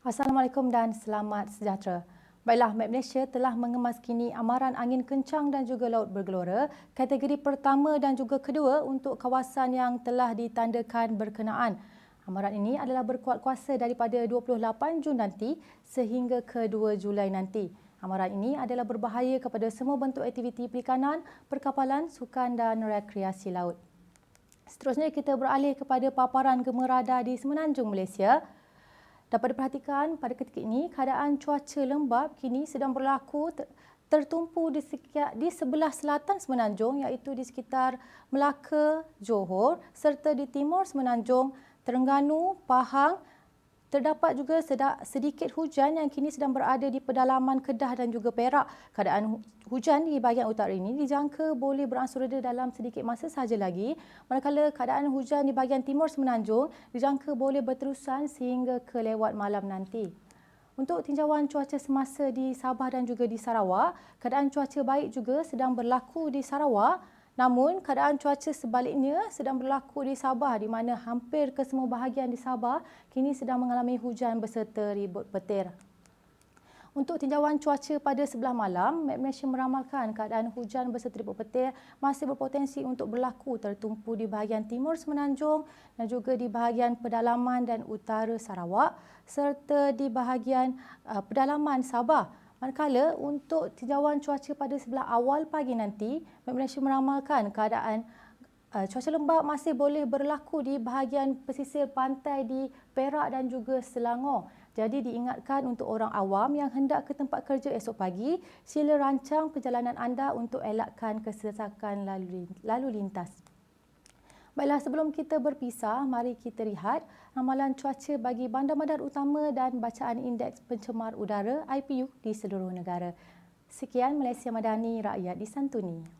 Assalamualaikum dan selamat sejahtera. Baiklah, Map Malaysia telah mengemas kini amaran angin kencang dan juga laut bergelora kategori pertama dan juga kedua untuk kawasan yang telah ditandakan berkenaan. Amaran ini adalah berkuat kuasa daripada 28 Jun nanti sehingga ke 2 Julai nanti. Amaran ini adalah berbahaya kepada semua bentuk aktiviti perikanan, perkapalan, sukan dan rekreasi laut. Seterusnya kita beralih kepada paparan gemerada di Semenanjung Malaysia. Dapat diperhatikan pada ketika ini keadaan cuaca lembap kini sedang berlaku tertumpu di, sekitar, di sebelah selatan Semenanjung iaitu di sekitar Melaka, Johor serta di timur Semenanjung, Terengganu, Pahang, Terdapat juga sedikit hujan yang kini sedang berada di pedalaman Kedah dan juga Perak. Keadaan hujan di bahagian utara ini dijangka boleh beransur reda dalam sedikit masa sahaja lagi. Manakala keadaan hujan di bahagian timur semenanjung dijangka boleh berterusan sehingga ke lewat malam nanti. Untuk tinjauan cuaca semasa di Sabah dan juga di Sarawak, keadaan cuaca baik juga sedang berlaku di Sarawak Namun, keadaan cuaca sebaliknya sedang berlaku di Sabah di mana hampir ke semua bahagian di Sabah kini sedang mengalami hujan berserta ribut petir. Untuk tinjauan cuaca pada sebelah malam, Met Malaysia meramalkan keadaan hujan berserta ribut petir masih berpotensi untuk berlaku tertumpu di bahagian timur Semenanjung dan juga di bahagian pedalaman dan utara Sarawak serta di bahagian uh, pedalaman Sabah. Manakala untuk tinjauan cuaca pada sebelah awal pagi nanti, Met Malaysia meramalkan keadaan uh, cuaca lembap masih boleh berlaku di bahagian pesisir pantai di Perak dan juga Selangor. Jadi diingatkan untuk orang awam yang hendak ke tempat kerja esok pagi, sila rancang perjalanan anda untuk elakkan kesesakan lalu lintas. Baiklah, sebelum kita berpisah, mari kita lihat ramalan cuaca bagi bandar-bandar utama dan bacaan indeks pencemar udara IPU di seluruh negara. Sekian Malaysia Madani, rakyat disantuni.